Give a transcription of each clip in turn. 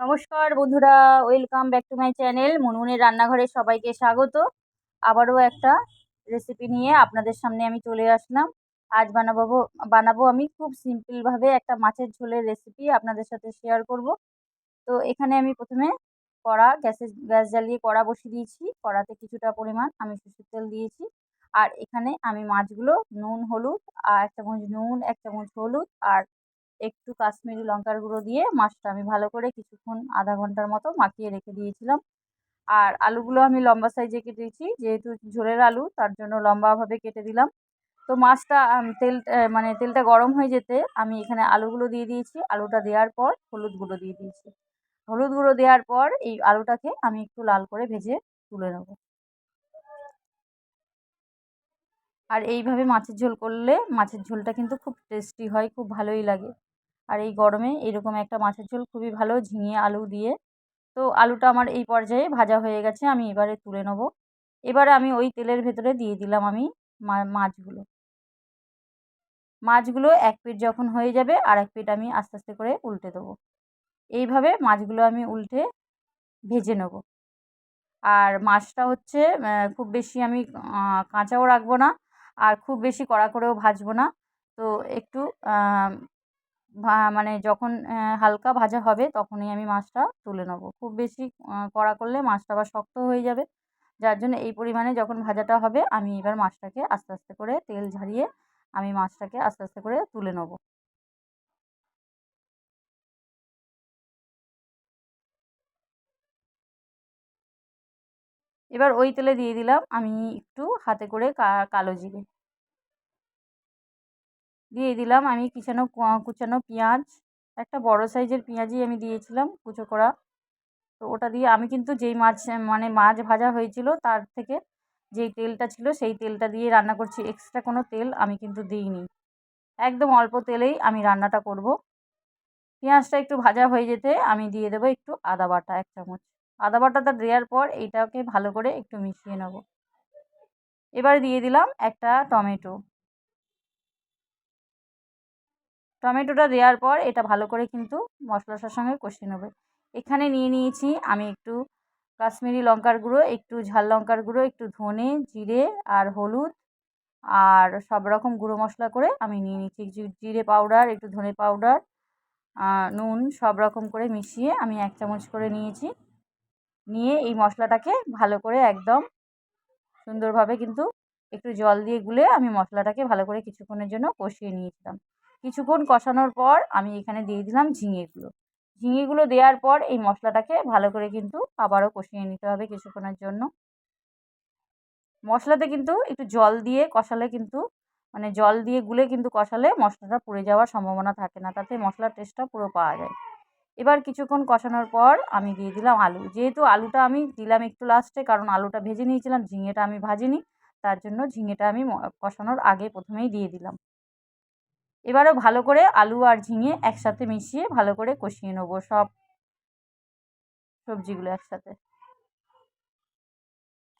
নমস্কার বন্ধুরা welcome back to my channel মনমুনের রান্নাঘরে সবাইকে স্বাগত। আবারও একটা রেসিপি নিয়ে আপনাদের সামনে আমি চলে আসলাম। আজ বানাবো বানাবো আমি খুব সিম্পলভাবে একটা মাছের ঝোলের রেসিপি আপনাদের সাথে শেয়ার করব। তো এখানে আমি প্রথমে কড়া গ্যাসে গ্যাস জ্বালিয়ে কড়া বসিয়ে দিয়েছি। কড়াতে কিছুটা পরিমাণ আমি সরষের তেল দিয়েছি। আর এখানে আমি মাছগুলো নুন, হলুদ, আর এক চামচ নুন, এক চামচ হলুদ, আর একটু কাশ্মীরি লঙ্কার গুঁড়ো দিয়ে মাছটা আমি ভালো করে কিছুক্ষণ আধা ঘণ্টার মতো মাখিয়ে রেখে দিয়েছিলাম। আর আলুগুলো আমি লম্বা সাইজে কেটেছি যেহেতু ঝোলের আলু, তার জন্য লম্বাভাবে কেটে দিলাম। তো মাছটা তেল মানে তেলটা গরম হয়ে যেতে আমি এখানে আলুগুলো দিয়ে দিয়েছি। আলুটা দেওয়ার পর হলুদ গুঁড়ো দিয়ে দিয়েছি। হলুদ গুঁড়ো দেওয়ার পর এই আলুটাকে আমি একটু লাল করে ভেজে তুলে নেব। আর এইভাবে মাছের ঝোল করলে মাছের ঝোলটা কিন্তু খুব টেস্টি হয়, খুব ভালোই লাগে। আর এই গরমে এরকম একটা মাছের ঝোল খুবই ভালো, ঝিঙে, আলু দিয়ে। তো আলুটা আমার এই পর্যায়ে ভাজা হয়ে গেছে, আমি এবারে তুলে নেব। এবারে আমি ওই তেলের ভেতরে দিয়ে দিলাম আমি মাছগুলো। মাছগুলো এক পিঠ যখন হয়ে যাবে আর এক পিঠ আমি আস্তে আস্তে করে উল্টে দেবো। এইভাবে মাছগুলো আমি উল্টে ভেজে নেব। আর মাছটা হচ্ছে খুব বেশি আমি কাঁচাও রাখব না। আর খুব বেশি কড়া করেও ভাজবো না। তো একটু মানে যখন হালকা ভাজা হবে তখনই আমি মাছটা তুলে নেব। খুব বেশি কড়া করলে মাছটা আবার শক্ত হয়ে যাবে। যার জন্য এই পরিমাণে যখন ভাজাটা হবে আমি এবার মাছটাকে আস্তে আস্তে করে তেল ঝারিয়ে আমি মাছটাকে আস্তে আস্তে করে তুলে নেব। এবার ওই তেলে দিয়ে দিলাম আমি একটু হাতে করে কালো জিরে। দিয়ে দিলাম আমি কিচানো কুচানো পেঁয়াজ। একটা বড় সাইজের পেঁয়াজই আমি দিয়েছিলাম কুচো করা। তো ওটা দিয়ে আমি কিন্তু যেই মাছ মানে মাছ ভাজা হয়েছিল তার থেকে যেই তেলটা ছিল সেই তেলটা দিয়ে রান্না করছি। এক্সট্রা কোনো তেল আমি কিন্তু দিইনি। একদম অল্প তেলেই আমি রান্নাটা করব। পেঁয়াজটা একটু ভাজা হয়ে যেতে আমি দিয়ে দেবো একটু আদা বাটা এক চামচ। আদা বাটাটা দেওয়ার পর এইটাকে ভালো করে একটু মিশিয়ে নেব। এবার দিয়ে দিলাম একটা টমেটো। টমেটোটা দেওয়ার পর এটা ভালো করে কিন্তু মশলাটার সঙ্গে কষিয়ে নেবে। এখানে নিয়ে নিয়েছি আমি একটু কাশ্মীরি লঙ্কার গুঁড়ো, একটু ঝাল লঙ্কার গুঁড়ো, একটু ধনে, জিরে আর হলুদ আর সব রকম গুঁড়ো মশলা করে আমি নিয়ে নিচ্ছি জিরে পাউডার, একটু ধনে পাউডার নুন সব রকম করে মিশিয়ে আমি এক চামচ করে নিয়েছি। নিয়ে এই মশলাটাকে ভালো করে একদম সুন্দরভাবে কিন্তু একটু জল দিয়ে গুলে আমি মশলাটাকে ভালো করে কিছুক্ষণের জন্য কষিয়ে নিয়েছিলাম। কিছুক্ষণ কষানোর পর আমি এখানে দিয়ে দিলাম ঝিঙেগুলো ঝিঙেগুলো দেওয়ার পর এই মশলাটাকে ভালো করে কিন্তু আবারও কষিয়ে নিতে হবে কিছুক্ষণের জন্য। মশলাতে কিন্তু একটু জল দিয়ে কষালে কিন্তু মানে জল দিয়ে গুলে কিন্তু কষালে মশলাটা পুড়ে যাওয়ার সম্ভাবনা থাকে না। তাতে মশলার টেস্টটা পুরো পাওয়া যায়। এবার কিছুক্ষণ কষানোর পর আমি দিয়ে দিলাম আলু। যেহেতু আলুটা আমি দিলাম একটু লাস্টে কারণ আলুটা ভেজে নিয়েছিলাম, ঝিঙেটা আমি ভাজিনি, তার জন্য ঝিঙেটা আমি কষানোর আগে প্রথমেই দিয়ে দিলাম। এবারও ভালো করে আলু আর ঝিঙে একসাথে মিশিয়ে ভালো করে কষিয়ে নেব সব সবজিগুলো একসাথে।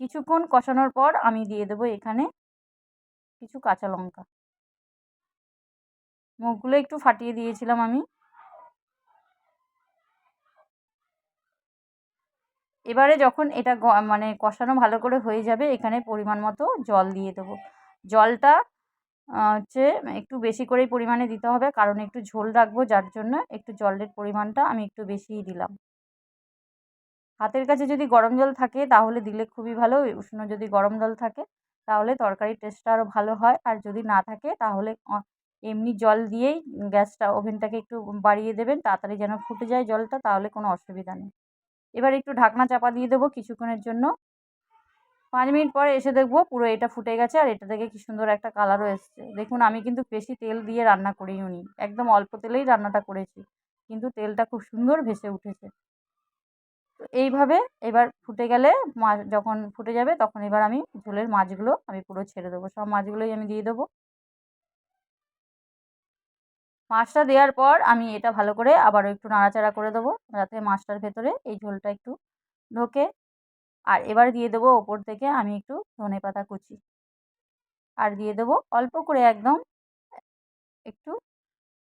কিছুক্ষণ কষানোর পর আমি দিয়ে দেবো এখানে কিছু কাঁচা লঙ্কা। মুখগুলো একটু ফাটিয়ে দিয়েছিলাম আমি। এবারে যখন এটা মানে কষানো ভালো করে হয়ে যাবে, এখানে পরিমাণ মতো জল দিয়ে দেবো। জলটা হচ্ছে একটু বেশি করেই পরিমাণে দিতে হবে, কারণ একটু ঝোল রাখব, যার জন্য একটু জলের পরিমাণটা আমি একটু বেশিই দিলাম। হাতের কাছে যদি গরম জল থাকে, তাহলে দিলে খুবই ভালো, উষ্ণ যদি গরম জল থাকে, তাহলে তরকারির টেস্টটা আরও ভালো হয়, আর যদি না থাকে, তাহলে এমনি জল দিয়েই গ্যাসটা, ওভেনটাকে একটু বাড়িয়ে দেবেন, তাড়াতাড়ি যেন ফুটে যায় জলটা, তাহলে কোনো অসুবিধা নেই। এবার একটু ঢাকনা চাপা দিয়ে দেবো কিছুক্ষণের জন্য। পাঁচ মিনিট পরে এসে দেখব পুরো এটা ফুটে গেছে আর এটা থেকে কি সুন্দর একটা কালারও এসছে। দেখুন, আমি কিন্তু বেশি তেল দিয়ে রান্না করিও নি একদম অল্প তেলেই রান্নাটা করেছি, কিন্তু তেলটা খুব সুন্দর ভেসে উঠেছে। তো এইভাবে এবার ফুটে গেলে মাছ যখন ফুটে যাবে তখন এবার আমি ঝোলের মাছগুলো আমি পুরো ছেড়ে দেবো। সব মাছগুলোই আমি দিয়ে দেবো। মাছটা দেওয়ার পর আমি এটা ভালো করে আবারও একটু নাড়াচাড়া করে দেবো, যাতে মাছটার ভেতরে এই ঝোলটা একটু ঢোকে। আর এবার দিয়ে দেবো ওপর থেকে আমি একটু ধনে পাতা কুচি। আর দিয়ে দেবো অল্প করে একদম একটু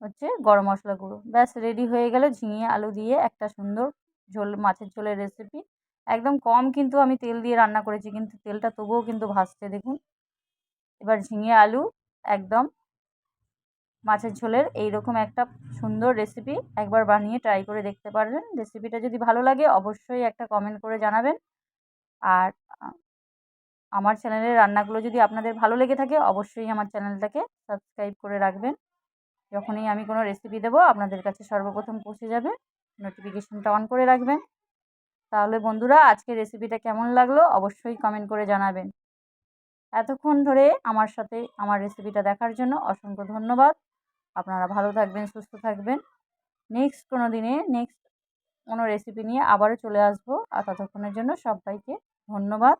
হচ্ছে গরম মশলা গুঁড়ো। ব্যাস রেডি হয়ে গেল ঝিঙে, আলু দিয়ে একটা সুন্দর ঝোল, মাছের ঝোলের রেসিপি একদম কম কিন্তু আমি তেল দিয়ে রান্না করেছি, কিন্তু তেলটা তবুও কিন্তু ভাসছে দেখুন। এবার ঝিঙে, আলু একদম মাছের ঝোলের এই রকম একটা সুন্দর রেসিপি একবার বানিয়ে ট্রাই করে দেখতে পারবেন। রেসিপিটা যদি ভালো লাগে অবশ্যই একটা কমেন্ট করে জানাবেন। আর আমার চ্যানেলের রান্নাগুলো যদি আপনাদের ভালো লেগে থাকে অবশ্যই আমার চ্যানেলটাকে সাবস্ক্রাইব করে রাখবেন। যখনই আমি কোনো রেসিপি দেবো আপনাদের কাছে সর্বপ্রথম পৌঁছে যাবে। নোটিফিকেশানটা অন করে রাখবেন। তাহলে বন্ধুরা আজকে রেসিপিটা কেমন লাগল অবশ্যই কমেন্ট করে জানাবেন। এতক্ষণ ধরে আমার সাথে আমার রেসিপিটা দেখার জন্য অসংখ্য ধন্যবাদ। আপনারা ভালো থাকবেন, সুস্থ থাকবেন। নেক্সট কোনো দিনে নেক্সট কোনো রেসিপি নিয়ে আবারও চলে আসব। আর ততক্ষণের জন্য সবাইকে ধন্যবাদ।